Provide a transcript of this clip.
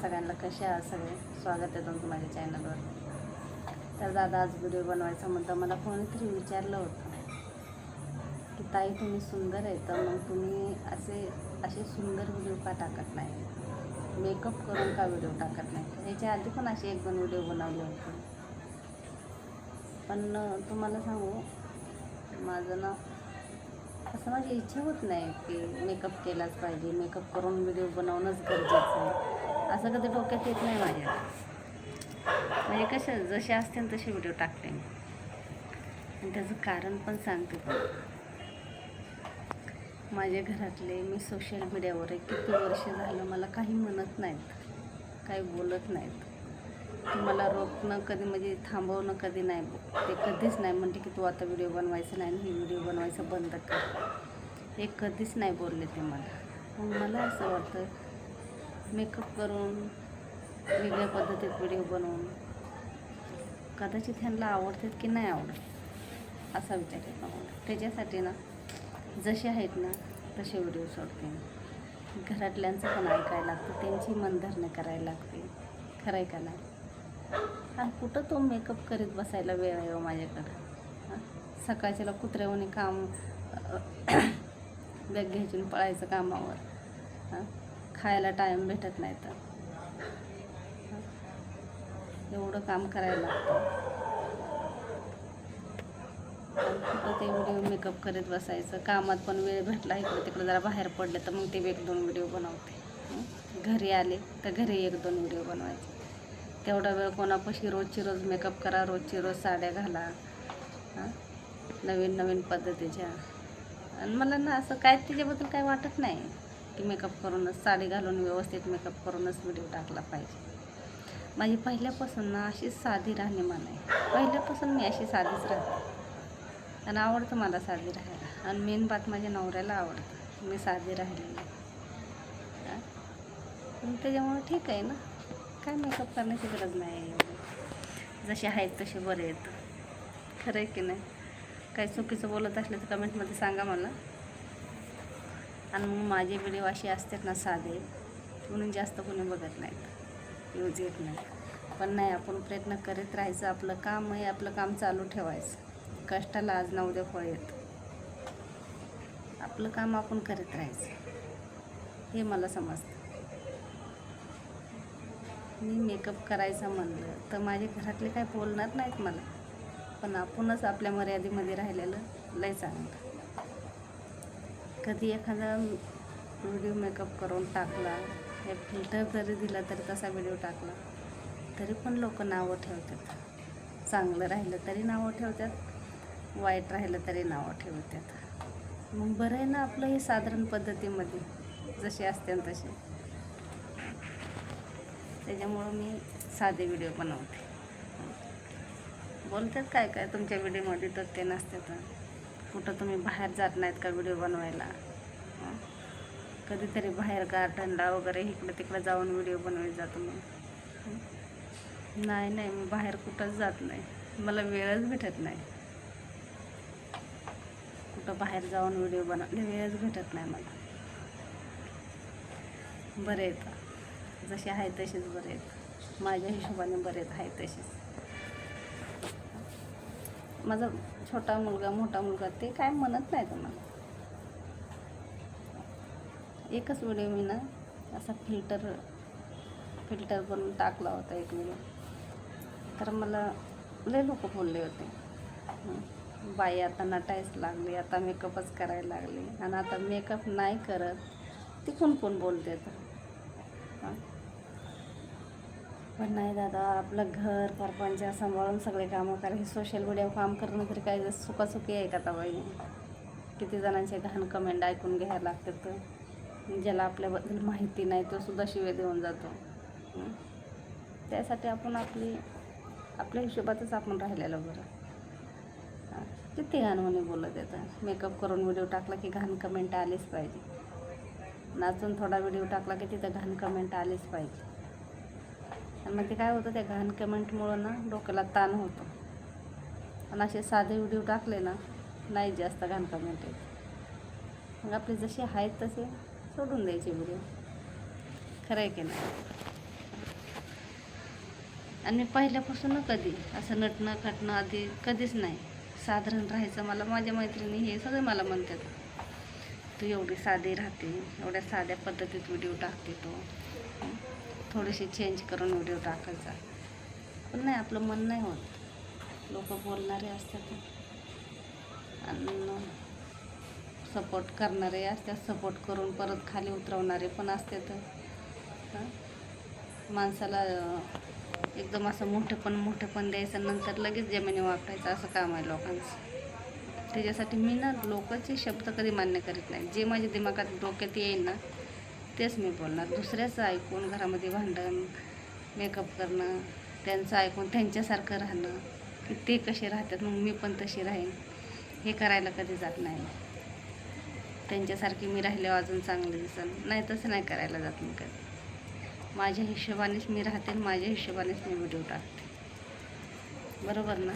सगळ्यांना कसे आहात सगळे? स्वागत आहे तुमचं माझ्या चॅनलवर तर दादा आज व्हिडिओ बनवायचा म्हणता मला कोणीतरी विचारलं होतं की ताई तुम्ही सुंदर आहे तर मग तुम्ही असे असे सुंदर व्हिडिओ का टाकत नाही? मेकअप करून का व्हिडिओ टाकत नाही? ह्याच्या आधी पण असे एक दोन व्हिडिओ बनवले होते. पण तुम्हाला सांगू माझं ना असं माझी इच्छा होत नाही की मेकअप केलाच पाहिजे. मेकअप करून व्हिडिओ बनवणंच गरजेचं आहे. असं कधी डोक्यात येत नाही माझ्या. म्हणजे कसं जसे असतील तसे व्हिडिओ टाकते मी. आणि त्याचं कारण पण सांगते. पण माझ्या घरातले मी सोशल मीडियावर आहे किती वर्ष झालं मला काही म्हणत नाहीत. काही बोलत नाहीत. मला रोखणं कधी म्हणजे थांबवणं कधी नाही. ते कधीच नाही म्हणते की तू आता व्हिडिओ बनवायचं नाही आणि व्हिडिओ बनवायचं बंद कर. हे कधीच नाही बोलले ते मला. मग मला असं वाटतं मेकअप करून वेगळ्या पद्धतीत व्हिडिओ बनवून. कदाचित ह्यांना आवडतात की नाही आवडत असा विचार येतो त्याच्यासाठी ना जसे आहेत ना तसे व्हिडिओ सोडते घरातल्यांचं पण ऐकायला लागतं त्यांची मनधरणं करायला लागते खरं आहे का नाही? आणि कुठं तो मेकअप करीत बसायला वेळ आहे हो माझ्याकडं? सकाळच्याला कुत्र्यावानी काम बॅग घ्यायची पळायचं कामावर. हां? खायला टाईम भेटत नाही तर. एवढं काम करायला लागतं. आणि ते व्हिडिओ मेकअप करीत बसायचं कामात पण वेळ भेटला इकडे तिकडे जरा बाहेर पडले तर मग ते एक दोन व्हिडिओ बनवते. घरी आले तर घरी एक दोन व्हिडिओ बनवायचे. तेवढा वेळ कोणापाशी रोजची रोज मेकअप करा रोजची रोज साड्या घाला. हां? नवीन नवीन पद्धतीच्या. आणि मला ना असं काय तिच्याबद्दल काय वाटत नाही. की मेकअप करूनच साडी घालून व्यवस्थित मेकअप करूनच व्हिडिओ टाकला पाहिजे. माझी पहिल्यापासून ना अशीच साधी राहणीमान आहे. पहिल्यापासून मी अशी साधीच राहते. आणि आवडतं मला साधी राहायला. आणि मेन बात माझ्या नवऱ्याला आवडतं. मी साधी राहिलेली हां? त्याच्यामुळे ठीक आहे ना. काय मेकअप करण्याची गरज नाही जसे आहेत तसे बरे आहेत. खरं आहे की नाही? काही चुकीचं बोलत असले तर कमेंटमध्ये सांगा मला. आणि मग माझे व्हिडिओ असे असतात ना साधे म्हणून जास्त कोणी बघत नाहीत. यूज येत नाही. पण नाही आपण प्रयत्न करीत राहायचं. आपलं काम आहे आपलं काम चालू ठेवायचं. कष्टाला आज ना उद्या फळ येतं. आपलं काम आपण करीत राहायचं. हे मला समजतं. मी मेकअप करायचं म्हणलं तर माझे घरातले काय बोलणार नाहीत मला. पण आपणच आपल्या मर्यादेमध्ये राहिलेलं लय चांगलं. कधी एखादा व्हिडिओ मेकअप करून टाकला हे फिल्टर जरी दिला तरी तसा व्हिडिओ टाकला तरी पण लोक नावं ठेवतात. चांगलं राहिलं तरी नावं ठेवतात वाईट राहिलं तरी नावं ठेवतात. मग बरं आहे ना आपलं हे साधारण पद्धतीमध्ये जसे असते तसे त्याच्यामुळं मी साधे व्हिडिओ बनवते. बोलतात काय काय तुमच्या व्हिडिओमध्ये तर ते नसते तर. कुठं तुम्ही बाहेर जात नाहीत का व्हिडिओ बनवायला? कधीतरी बाहेर गार्डनला वगैरे इकडं तिकडं जाऊन व्हिडिओ बनवत जातो मग नाही नाही मी बाहेर कुठंच जात नाही. मला वेळच भेटत नाही. कुठं बाहेर जाऊन व्हिडिओ बनवले वेळच भेटत नाही मला. बरे आहेत. जसे आहे तसेच बरे आहेत. माझ्या हिशोबाने बरे आहेत आहे तसेच. माझा छोटा मुलगा मोठा मुलगा ते काय म्हणत नाही तुम्हाला. एकच व्हिडिओ मी ना असा फिल्टर फिल्टर बनवून टाकला होता एक व्हिडिओ तर मला लय लोक बोलले होते. बाई आता नटायच लागली आता मेकअपच करायला लागली. आणि आता मेकअप नाही करत ती कोण कोण बोलते तर पण नाही दादा आपलं घर परपंचा सांभाळून सगळे कामं करायचे सोशल मीडियावर काम करणं तरी काय सुखासुखी आहे का ताबाई किती जणांचे घाण कमेंट ऐकून घ्यायला लागतात तर. ज्याला आपल्याबद्दल माहिती नाही तो सुद्धा शिवे देऊन जातो. त्यासाठी आपण आपली आपल्या हिशोबातच आपण राहिलेलं बरं. हां. किती घाण म्हणे बोलत येतं मेकअप करून व्हिडिओ टाकला की घाण कमेंट आलीच पाहिजे. नाचून थोडा व्हिडिओ टाकला की तिथं घाण कमेंट आलीच पाहिजे. आणि मग ते काय होतं त्या घाण कमेंटमुळं ना डोक्याला ताण होतो. आणि असे साधे व्हिडिओ टाकले ना नाही जास्त घाण कमेंट येत. मग आपले जसे आहेत तसे सोडून द्यायचे व्हिडिओ. खरं आहे की नाही? आणि मी पहिल्यापासून ना कधी असं नटणं खटणं आधी कधीच नाही. साधारण राहायचं मला माझ्या मैत्रिणी हे सगळे मला म्हणतात तू एवढी साधी राहते एवढ्या साध्या पद्धतीत व्हिडिओ टाकते तू. थोडीशी चेंज करून व्हिडिओ टाकायचा. पण नाही आपलं मन नाही होत. लोक बोलणारे असतात आणि सपोर्ट करणारे असतात सपोर्ट करून परत खाली उतरवणारे पण असतात. माणसाला एकदम असं मोठेपण मोठेपण द्यायचं नंतर लगेच जमिनी वापरायचं असं काम आहे लोकांचं. त्याच्यासाठी मी ना लोकांचे शब्द कधी मान्य करीत नाही. जे माझ्या दिमागात डोक्यात येईल ना तेच मी बोलणार. दुसऱ्याचं ऐकून घरामध्ये भांडण मेकअप करणं त्यांचं ऐकून त्यांच्यासारखं राहणं की ते कसे राहतात मग मी पण तशी राहीन. हे करायला कधी जात नाही. त्यांच्यासारखी मी राहिल्यावर अजून चांगली दिसन. नाही तसं नाही करायला जात मी कधी. माझ्या हिशोबानेच मी राहते आणि माझ्या हिशोबानेच मी व्हिडिओ टाकते. बरोबर ना?